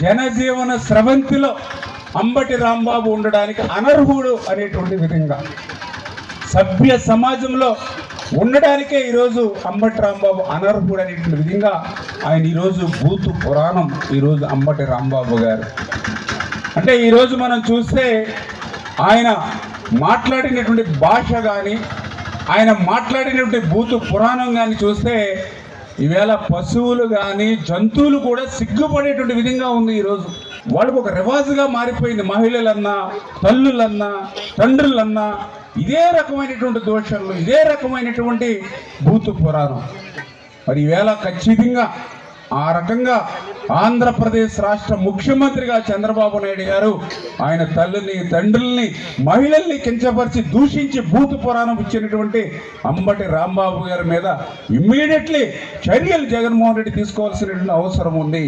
జనజీవన స్రవంతిలో అంబటి రాంబాబు ఉండడానికి అనర్హుడు అనేటువంటి విధంగా సభ్య సమాజంలో ఉండడానికే ఈరోజు అంబటి రాంబాబు అనర్హుడు అనేటువంటి విధంగా ఆయన ఈరోజు బూతు పురాణం ఈరోజు అంబటి రాంబాబు గారు. అంటే ఈరోజు మనం చూస్తే ఆయన మాట్లాడినటువంటి భాష కానీ ఆయన మాట్లాడినటువంటి బూతు పురాణం కానీ చూస్తే ఈవేళ పశువులు కానీ జంతువులు కూడా సిగ్గుపడేటువంటి విధంగా ఉంది ఈరోజు. వాళ్ళకు ఒక రివాజుగా మారిపోయింది మహిళలన్నా తల్లులన్నా తండ్రులన్నా. ఇదే రకమైనటువంటి దోషంలో ఇదే రకమైనటువంటి భూతు పురాణం. మరి ఈవేళ ఖచ్చితంగా ఆ రకంగా ఆంధ్రప్రదేశ్ రాష్ట్ర ముఖ్యమంత్రిగా చంద్రబాబు నాయుడు గారు ఆయన తల్లిని తండ్రుల్ని మహిళల్ని కించపరిచి దూషించి భూత పురాణం ఇచ్చినటువంటి అంబటి రాంబాబు గారి మీద ఇమ్మీడియట్లీ చర్యలు జగన్మోహన్ రెడ్డి తీసుకోవాల్సినటువంటి అవసరం ఉంది.